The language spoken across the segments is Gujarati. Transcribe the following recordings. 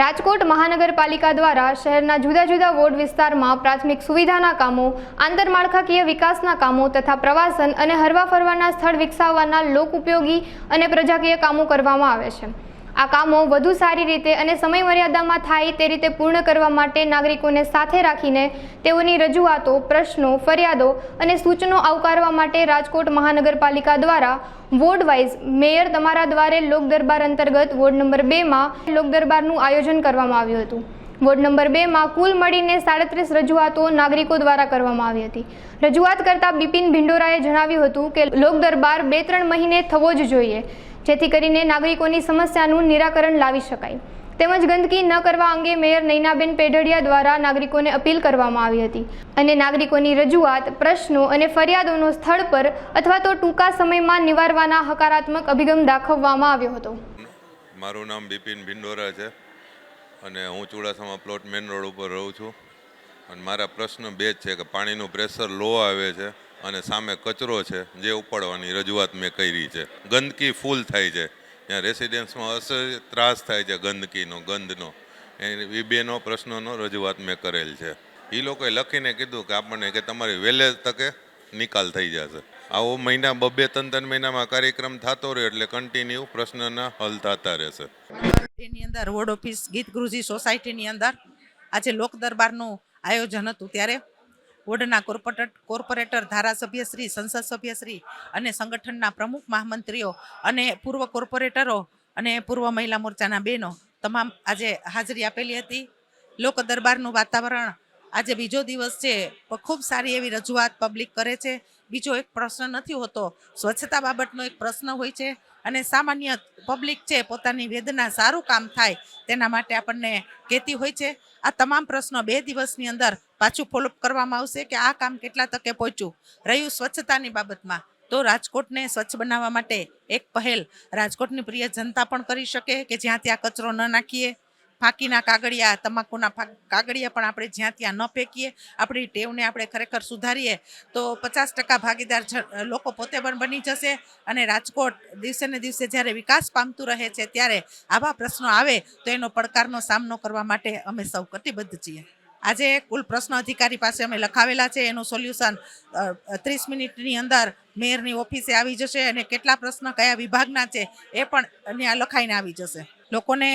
રાજકોટ મહાનગરપાલિકા દ્વારા શહેરના જુદા જુદા વોર્ડ વિસ્તારમાં પ્રાથમિક સુવિધાના કામો, આંતરમાળખાકીય વિકાસના કામો તથા પ્રવાસન અને હરવા ફરવાના સ્થળ વિકસાવવાના લોક ઉપયોગી અને પ્રજાકીય કામો કરવામાં આવે છે. આ કામો વધુ સારી રીતે અને સમય મર્યાદામાં થાય તે રીતે પૂર્ણ કરવા માટે નાગરિકોને સાથે રાખીને તેઓની રજૂઆતો, પ્રશ્નો, ફરિયાદો અને સૂચનો આવકારવા માટે રાજકોટ મહાનગરપાલિકા દ્વારા વોર્ડ વાઇઝ મેયર તમારા દ્વારે લોક દરબાર અંતર્ગત વોર્ડ નંબર બેમાં લોક દરબારનું આયોજન કરવામાં આવ્યું હતું. વોર્ડ નંબર બેમાં કુલ મળીને સાડત્રીસ રજૂઆતો નાગરિકો દ્વારા કરવામાં આવી હતી. રજૂઆત કરતા બિપિન ભિંડોરાએ જણાવ્યું હતું કે લોક દરબાર બે ત્રણ મહિને થવો જ જોઈએ, જેથી કરીને નાગરિકોની સમસ્યાનું નિરાકરણ લાવી શકાય. તેમજ ગંદકી ન કરવા અંગે મેયર નૈનાબેન પેઢડિયા દ્વારા નાગરિકોને અપીલ કરવામાં આવી હતી. અને નાગરિકોની રજૂઆત, પ્રશ્નો અને ફરિયાદોનો સ્થળ પર અથવા તો ટૂંકા સમયમાં નિવારવાના હકારાત્મક અભિગમ દાખવવામાં આવ્યો હતો. મારું નામ બિપિન ભિંડોરા છે. અને હું ચુડાસામાં પ્લોટ મેન રોડ ઉપર રહું છું. અને મારા પ્રશ્ન બે જ છે કે પાણીનું પ્રેશર લો આવે છે અને સામે કચરો છે, જે ઉપાડવાની રજૂઆત મેં કરી છે. ગંદકી ફૂલ થાય છે. ત્યાં રેસિડેન્સમાં અસર ત્રાસ થાય છે ગંદકીનો ગંદનો એ બેનો પ્રશ્નોનો રજૂઆત મેં કરેલ છે. એ લોકોએ લખીને કીધું કે આપણને કે તમારી વહેલે તકે નિકાલ થઈ જશે. આવો મહિના બબે ત્રણ ત્રણ મહિનામાં કાર્યક્રમ થતો રહે એટલે કન્ટિન્યુ પ્રશ્નના હલ થતા રહેશે. એની અંદર વોર્ડ ઓફિસ ગીત ગુરુજી સોસાયટીની અંદર આજે લોક દરબારનું આયોજન હતું. ત્યારે વોર્ડના કોર્પોરેટર કોર્પોરેટર, ધારાસભ્ય શ્રી, સંસદ સભ્ય શ્રી અને સંગઠનના પ્રમુખ મહામંત્રીઓ અને પૂર્વ કોર્પોરેટરો અને પૂર્વ મહિલા મોરચાના બહેનો તમામ આજે હાજરી આપેલી હતી. લોક દરબારનું વાતાવરણ આજે બીજો દિવસ છે ખૂબ સારી એવી રજૂઆત પબ્લિક કરે છે. બીજો એક પ્રશ્ન નથી હોતો, સ્વચ્છતા બાબતનો એક પ્રશ્ન હોય છે અને સામાન્ય પબ્લિક છે, પોતાની વેદના સારું કામ થાય તેના માટે આપણને કહેતી હોય છે. આ તમામ પ્રશ્નો બે દિવસની અંદર પાછું ફોલોઅપ કરવામાં આવશે કે આ કામ કેટલા તકે પહોંચ્યું? રહ્યું સ્વચ્છતાની બાબતમાં. તો રાજકોટને સ્વચ્છ બનાવવા માટે એક પહેલ રાજકોટની પ્રિય જનતા પણ કરી શકે કે જ્યાં ત્યાં કચરો ન નાખીએ? ફાંકીના કાગળિયા, તમાકુના કાગળિયા પણ આપણે જ્યાં ત્યાં ન ફેંકીએ, આપણી ટેવને આપણે ખરેખર સુધારીએ, તો પચાસ ટકા ભાગીદાર લોકો પોતે પણ બની જશે અને રાજકોટ દિવસે ને દિવસે જ્યારે વિકાસ પામતું રહે છે, ત્યારે આવા પ્રશ્નો આવે, તો એનો પડકારનો સામનો કરવા માટે અમે સૌ કટિબદ્ધ છીએ. આજે કુલ પ્રશ્ન અધિકારી પાસે અમે લખાવેલા છે, એનું સોલ્યુશન ત્રીસ મિનિટની અંદર મેયરની ઓફિસે આવી જશે અને કેટલા પ્રશ્ન કયા વિભાગના છે, એ પણ ત્યાં લખાઈને આવી જશે. લોકોને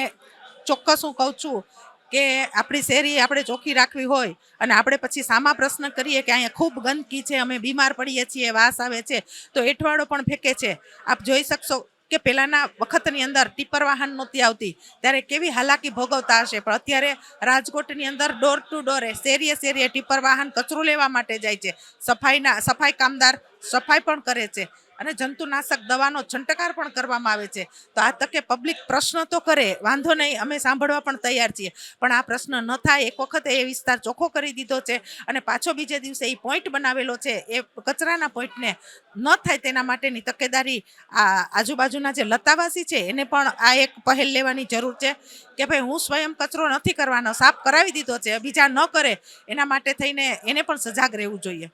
ચોક્કસ હું કહું છું કે આપણી શેરી આપણે ચોખ્ખી રાખવી હોય અને આપણે પછી સામા પ્રશ્ન કરીએ કે અહીંયા ખૂબ ગંદકી છે, અમે બીમાર પડીએ છીએ, વાસ આવે છે, તો એઠવાડો પણ ફેંકે છે. આપ જોઈ શકશો કે પહેલાંના વખતની અંદર ટીપર વાહન નહોતી આવતી, ત્યારે કેવી હાલાકી ભોગવતા હશે. પણ અત્યારે રાજકોટની અંદર ડોર ટુ ડોરે શેરીએ શેરીએ ટીપર વાહન કચરો લેવા માટે જાય છે. સફાઈના, સફાઈ કામદાર સફાઈ પણ કરે છે. અને જંતુનાશક દવાનો છંટકાર પણ કરવામાં આવે છે. તો આ તકે પબ્લિક પ્રશ્ન તો કરે, વાંધો નહીં, અમે સાંભળવા પણ તૈયાર છીએ. પણ આ પ્રશ્ન ન થાય, એક વખતે એ વિસ્તાર ચોખ્ખો કરી દીધો છે અને પાછો બીજે દિવસે એ પોઈન્ટ બનાવેલો છે, એ કચરાના પોઈન્ટને ન થાય તેના માટેની તકેદારી આ આજુબાજુના જે લતાવાસી છે, એને પણ આ એક પહેલ લેવાની જરૂર છે કે ભાઈ હું સ્વયં કચરો નથી કરવાનો, સાફ કરાવી દીધો છે બીજા ન કરે, એના માટે થઈને એને પણ સજાગ રહેવું જોઈએ.